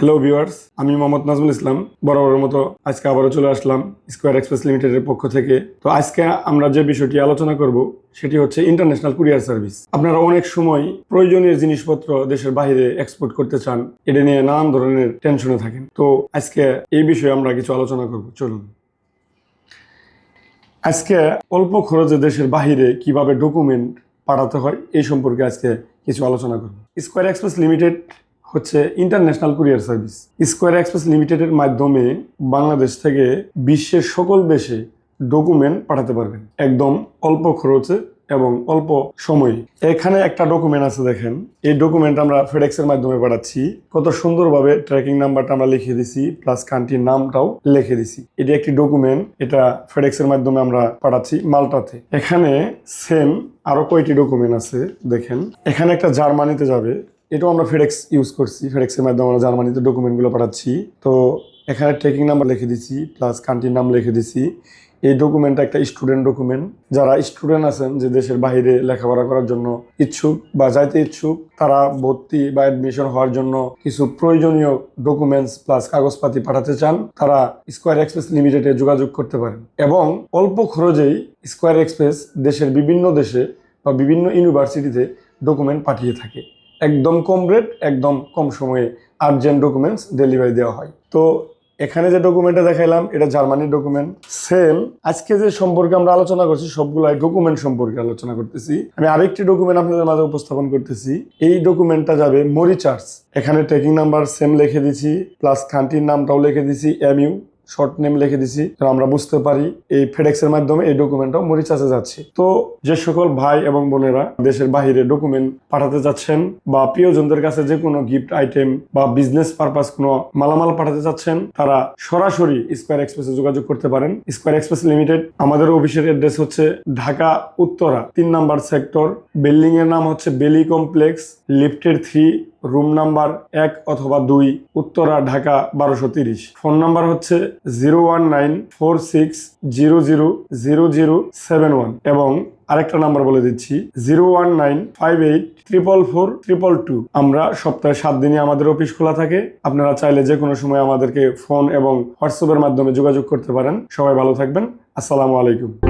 Hello viewers আমি মোহাম্মদ নাজমুল ইসলাম। বরাবরের মতো আজকে আবারও চলে আসলাম স্কোয়ার এক্সপ্রেস লিমিটেডের পক্ষ থেকে। তো আজকে আমরা যে বিষয়টি আলোচনা করব, সেটি হচ্ছে ইন্টারন্যাশনাল কুরিয়ার সার্ভিস আপনারা অনেক সময় প্রয়োজনীয় জিনিসপত্র দেশের বাইরে এক্সপোর্ট করতে চান, এটা নিয়ে নানান ধরনের টেনশনে থাকেন। তো আজকে এই বিষয়ে আমরা কিছু আলোচনা করব। চলুন। আজকে অল্প খরচে দেশের বাহিরে কীভাবে ডকুমেন্ট পাঠাতে হয়, এই সম্পর্কে আজকে কিছু আলোচনা করব। স্কোয়ার এক্সপ্রেস লিমিটেড হচ্ছে international courier service. Square express লিমিটেডের মাধ্যমে বাংলাদেশ থেকে বিশ্বের সকল দেশে ডকুমেন্ট পাঠাতে পারবেন। একদম অল্প খরচে এবং অল্প সময়ে। এখানে একটা ডকুমেন্ট আছে দেখেন। এই ডকুমেন্ট আমরা ফেডেক্সের মাধ্যমে পাঠাচ্ছি। কত সুন্দরভাবে ট্র্যাকিং নাম্বারটা আমরা লিখে দিছি প্লাস কান্ট্রির নামটাও লিখে দিছি। এটি একটি ডকুমেন্ট, এটা ফেডেক্সের মাধ্যমে আমরা পাঠাচ্ছি মালটাতে। এখানে সেম আরও কয়টি ডকুমেন্ট আছে দেখেন। এখানে একটা জার্মানিতে যাবে। এটাও আমরা ফেডেক্স ইউজ করছি। ফেডেক্সের মাধ্যমে আমরা জার্মানিতে ডকুমেন্টগুলো পাঠাচ্ছি। তো এখানে ট্রেকিং নাম্বার লিখে দিছি প্লাস কান্ট্রির নাম লিখে দিছি এই ডকুমেন্টটা একটা স্টুডেন্ট ডকুমেন্ট যারা স্টুডেন্ট আছেন, যে দেশের বাইরে লেখাপড়া করার জন্য ইচ্ছুক বা যাইতে ইচ্ছুক, তারা ভর্তি বা অ্যাডমিশন হওয়ার জন্য কিছু প্রয়োজনীয় ডকুমেন্টস প্লাস কাগজপাতি পাঠাতে চান, তারা স্কোয়ার এক্সপ্রেস লিমিটেডে যোগাযোগ করতে পারেন। এবং অল্প খরচেই স্কোয়ার এক্সপ্রেস দেশের বিভিন্ন দেশে বা বিভিন্ন ইউনিভার্সিটিতে ডকুমেন্ট পাঠিয়ে থাকে। একদম কম রেট একদম কম সময়ে আর্জেন্ট ডকুমেন্টস ডেলিভারি দেওয়া হয়। তো এখানে যে ডকুমেন্টটা দেখাইলাম, এটা জার্মানির ডকুমেন্ট সেম আজকে যে সম্পর্কে আমরা আলোচনা করছি সবগুলো ডকুমেন্ট সম্পর্কে আলোচনা করতেছি। আমি আরেকটি ডকুমেন্ট আপনাদের মাঝে উপস্থাপন করতেছি। এই ডকুমেন্টটা যাবে মরিচার্জ এখানে ট্রেকিং নাম্বার সেম লিখে দিছি প্লাস কান্ট্রির নামটাও লিখে দিছি এমইউ শর্ট নেম লিখে দিছি আমরা বুঝতে পারি এই ফেডেক্সের মাধ্যমে এই ডকুমেন্টটাও মরিচার্জে যাচ্ছে। তো যে সকল ভাই এবং বোনেরা দেশের বাহিরে ডকুমেন্ট পাঠাতে যাচ্ছেন বা প্রিয়জনদের কাছে যে কোনো গিফট আইটেম বা বিজনেস পারপাস কোনো মালামাল পাঠাতে চাচ্ছেন তারা সরাসরি স্কোয়ার এক্সপ্রেসে যোগাযোগ করতে পারেন। স্কোয়ার এক্সপ্রেস লিমিটেড আমাদের অফিসের অ্যাড্রেস হচ্ছে ঢাকা, উত্তরা, তিন নাম্বার সেক্টর বিল্ডিং এর নাম হচ্ছে বেলি কমপ্লেক্স লিফটের থ্রি রুম নাম্বার এক অথবা দুই, উত্তরা, ঢাকা, বারোশো তিরিশ। ফোন নাম্বার হচ্ছে zero one nine four six zero zero zero zero seven one এবং আরেকটা নাম্বার বলে দিচ্ছি, zero one nine five eight triple four triple two. আমরা সপ্তাহে সাত দিনই আমাদের অফিস খোলা থাকে। আপনারা চাইলে যে কোনো সময় আমাদেরকে ফোন এবং হোয়াটসঅ্যাপের মাধ্যমে যোগাযোগ করতে পারেন। সবাই ভালো থাকবেন। আসসালামু আলাইকুম।